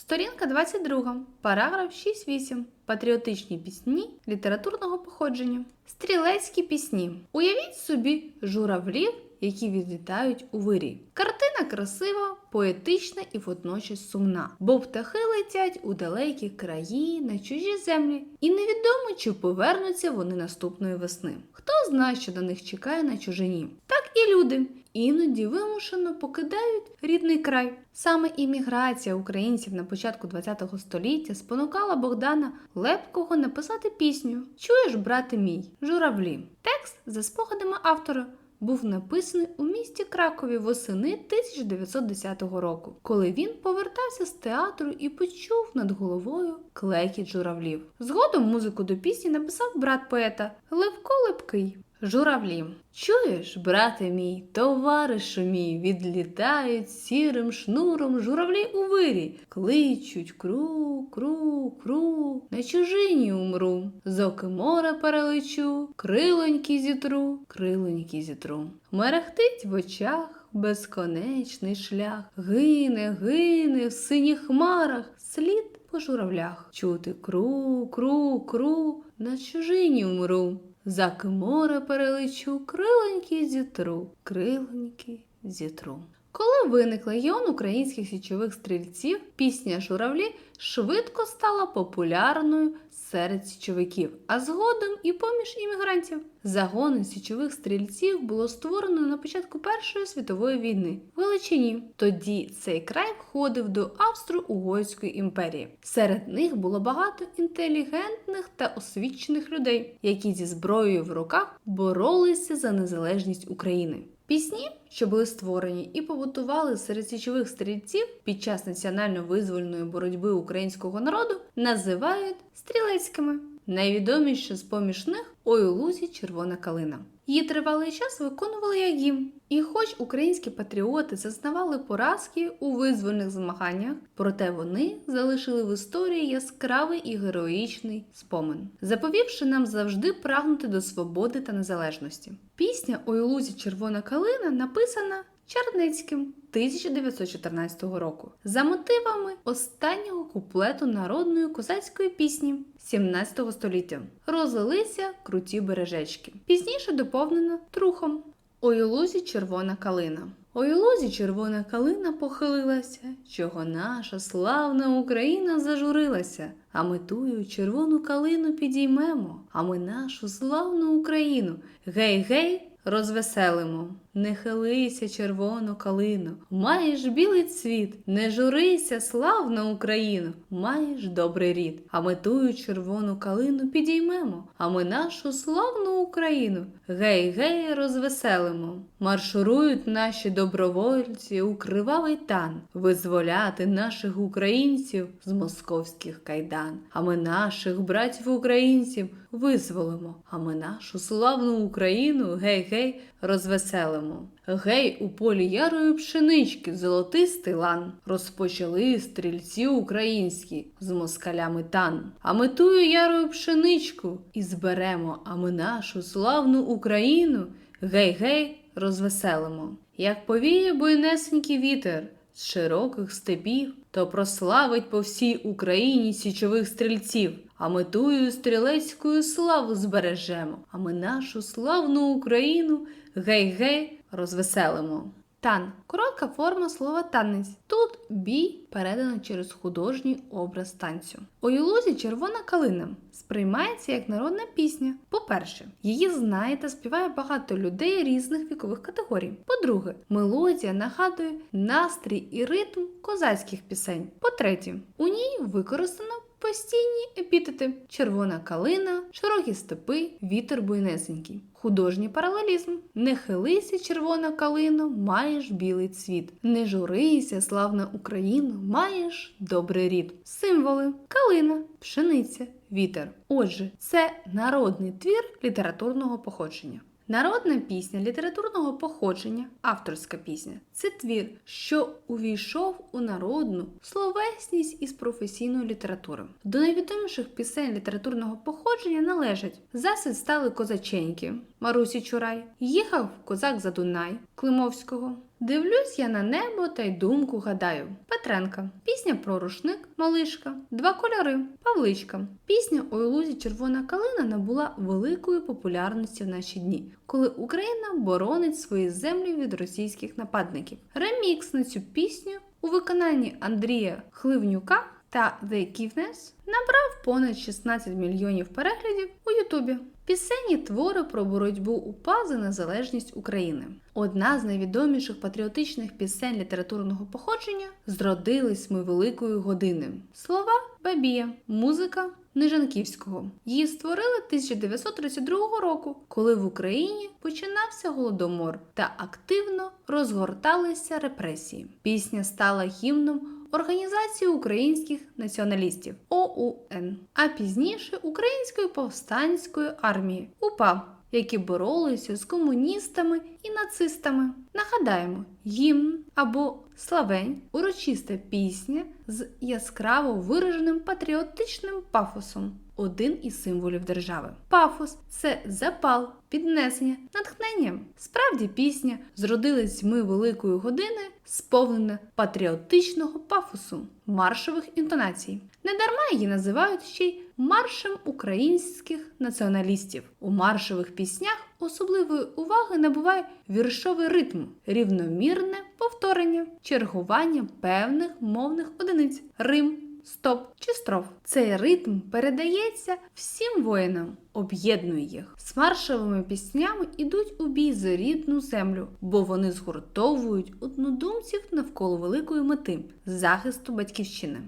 Сторінка 22, параграф 6.8. Патріотичні пісні літературного походження. Стрілецькі пісні. Уявіть собі журавлів, які відлітають у вирі. Картина красива, поетична і водночас сумна, бо птахи летять у далекі краї на чужі землі, і невідомо, чи повернуться вони наступної весни. Хто знає, що на них чекає на чужині? Так і люди іноді вимушено покидають рідний край. Саме імміграція українців на початку ХХ століття спонукала Богдана Лепкого написати пісню Чуєш, брате мій, журавлі. Текст за спогадами автора. Був написаний у місті Кракові восени 1910 року, коли він повертався з театру і почув над головою клекіт журавлів. Згодом музику до пісні написав брат поета Левко Лепкий. Журавлі. Чуєш, брате мій, товаришу мій, відлітають сірим шнуром журавлі у вирі, кличуть кру, кру, кру, на чужині умру, з оки моря перелечу, крилоньки зітру, крилоньки зітру. Мерехтить в очах безконечний шлях, гине, гине в синіх хмарах, слід по журавлях. Чути кру, кру, кру, на чужині умру. За море перелечу, крилоньки зітру, крилоньки зітру. Коли виник легіон українських січових стрільців, пісня Журавлі швидко стала популярною серед січовиків, а згодом і поміж іммігрантів. Загони січових стрільців було створено на початку Першої світової війни в Галичині. Тоді цей край входив до Австро-Угорської імперії. Серед них було багато інтелігентних та освічених людей, які зі зброєю в руках боролися за незалежність України. Пісні, що були створені і побутували серед січових стрільців під час національно-визвольної боротьби українського народу, називають стрілецькими. Найвідоміше з поміж них «Ой у лузі червона калина. Її тривалий час виконували як гімн. І хоч українські патріоти зазнавали поразки у визвольних змаганнях, проте вони залишили в історії яскравий і героїчний спомин, заповівши нам завжди прагнути до свободи та незалежності. Пісня «Ой у лузі червона калина написана Чарницьким 1914 року за мотивами останнього куплету народної козацької пісні 17 століття. Розлилися круті бережечки. Пізніше доповнено трухом. Ой лузі червона калина. Ой лузі червона калина похилилася, чого наша славна Україна зажурилася. А ми тую червону калину підіймемо, а ми нашу славну Україну. Гей, гей, розвеселимо. Не хилися, червону калину, маєш білий цвіт, не журися, славна Україну, маєш добрий рід. А ми тую червону калину підіймемо, а ми нашу славну Україну гей, гей, розвеселимо. Маршурують наші добровольці у кривавий тан, визволяти наших українців з московських кайдан. А ми наших братів українців визволимо, а ми нашу славну Україну гей, гей, розвеселимо. Гей, у полі ярої пшенички, золотистий лан. Розпочали стрільці українські з москалями тан. А ми тую ярою пшеничку і зберемо, а ми нашу славну Україну гей, гей, розвеселимо. Як повіє буйнесенький вітер з широких степів, то прославить по всій Україні січових стрільців. А ми тую стрілецькою славу збережемо, а ми нашу славну Україну гей-гей розвеселимо. Тан коротка форма слова танець. Тут бій передано через художній образ танцю. У Юлузі червона калина сприймається як народна пісня. По-перше, її знає та співає багато людей різних вікових категорій. По-друге, мелодія нагадує настрій і ритм козацьких пісень. По-третє, у ній використано постійні епітети: червона калина, широкі степи, вітер буйнесенький. Художній паралелізм. Не хилися, червона калино, маєш білий цвіт. Не журися, славна Україна, маєш добрий рід. Символи калина, пшениця, вітер. Отже, це народний твір літературного походження. Народна пісня літературного походження, авторська пісня це твір, що увійшов у народну словесність із професійною літературою. До найвідоміших пісень літературного походження належать Засід стали козаченьки, Марусі Чурай. Їхав козак за Дунай Климовського. Дивлюсь я на небо та й думку гадаю. Петренка. Пісня про рушник Малишка. Два кольори Павличка. Пісня «Ой у лузі червона калина набула великої популярності в наші дні, коли Україна боронить свої землі від російських нападників. Ремікс на цю пісню у виконанні Андрія Хливнюка та The Kivness набрав понад 16 мільйонів переглядів у Ютубі. Пісенні твори про боротьбу УПА за незалежність України. Одна з найвідоміших патріотичних пісень літературного походження Зродились ми великої години. Слова Бабія, музика Нижанківського. Її створили 1932 року, коли в Україні починався голодомор та активно розгорталися репресії. Пісня стала гімном Організації українських націоналістів ОУН, а пізніше Української повстанської армії УПА, які боролися з комуністами і нацистами. Нагадаємо, гімн або славень урочиста пісня з яскраво вираженим патріотичним пафосом. Один із символів держави. Пафос це запал, піднесення, натхнення. Справді пісня зродилась ми великої години, сповнена патріотичного пафосу, маршових інтонацій. Недарма її називають ще й маршем українських націоналістів. У маршових піснях особливої уваги набуває віршовий ритм, рівномірне повторення, чергування певних мовних одиниць, рим. Стоп чи строф. Цей ритм передається всім воїнам, об'єднує їх. З маршовими піснями ідуть у бій за рідну землю, бо вони згуртовують однодумців навколо великої мети захисту батьківщини.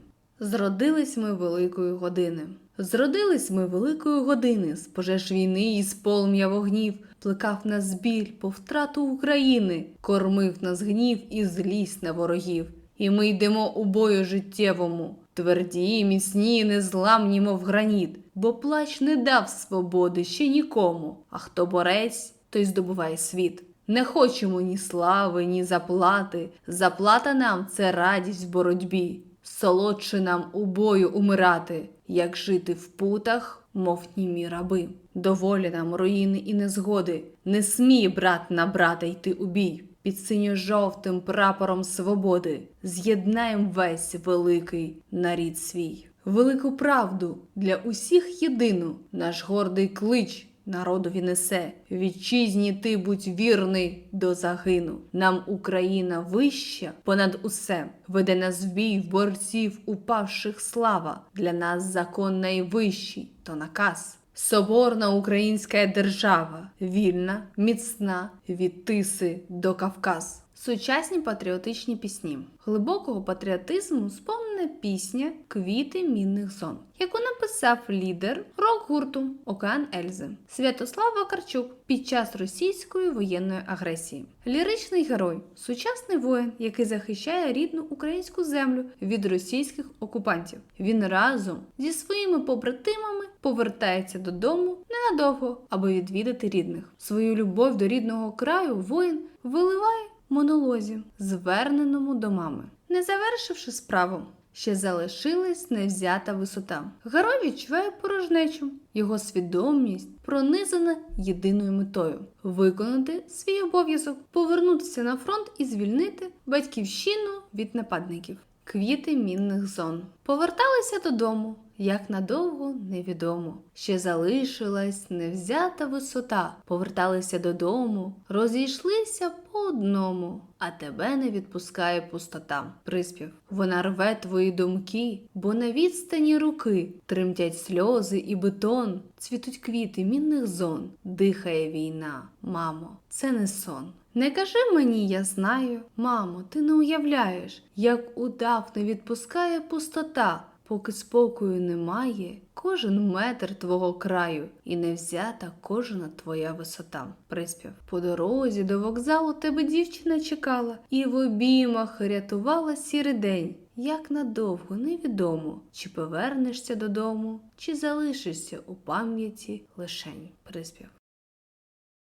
Зродились ми великої години. Зродились ми великої години з пожеж війни і з полум'я вогнів, плекав нас біль по втрату України, кормив нас гнів і злість на ворогів. І ми йдемо у бою життєвому, тверді, міцні, незламні, мов граніт, бо плач не дав свободи ще нікому. А хто борець, той здобуває світ. Не хочемо ні слави, ні заплати. Заплата нам це радість в боротьбі. Солодше нам у бою умирати, як жити в путах, мов німі раби. Доволі нам руїни і незгоди. Не смій, брат на брата, йти у бій. Під синьо-жовтим прапором свободи з'єднаєм весь великий нарід свій. Велику правду для усіх єдину наш гордий клич народові несе. Вітчизні ти будь вірний до загину. Нам Україна вища понад усе. Веде нас в бій в борців упавших слава. Для нас закон найвищий, то наказ. Соборна українська держава, вільна, міцна від Тиси до Кавказ. Сучасні патріотичні пісні. Глибокого патріотизму сповнена пісня Квіти мінних зон, яку написав лідер рок-гурту Океан Ельзи Святослав Вакарчук під час російської воєнної агресії. Ліричний герой, сучасний воїн, який захищає рідну українську землю від російських окупантів. Він разом зі своїми побратимами повертається додому ненадовго, аби відвідати рідних. Свою любов до рідного краю воїн виливає монолозі, зверненому до мами. Не завершивши справу, ще залишилась невзята висота. Герой відчуває порожнечу, його свідомість пронизана єдиною метою виконати свій обов'язок, повернутися на фронт і звільнити батьківщину від нападників. Квіти мінних зон поверталися додому. Як надовго невідомо. Ще залишилась невзята висота, поверталися додому, розійшлися по одному, а тебе не відпускає пустота. Приспів. Вона рве твої думки, бо на відстані руки тремтять сльози і бетон, цвітуть квіти мінних зон, дихає війна. Мамо, це не сон. Не кажи мені, я знаю, мамо, ти не уявляєш, як удав не відпускає пустота. Поки спокою немає, кожен метр твого краю, і не взята кожна твоя висота. Приспів. По дорозі до вокзалу тебе дівчина чекала, і в обіймах рятувала сірий день. Як надовго невідомо, чи повернешся додому, чи залишишся у пам'яті лишень. Приспів.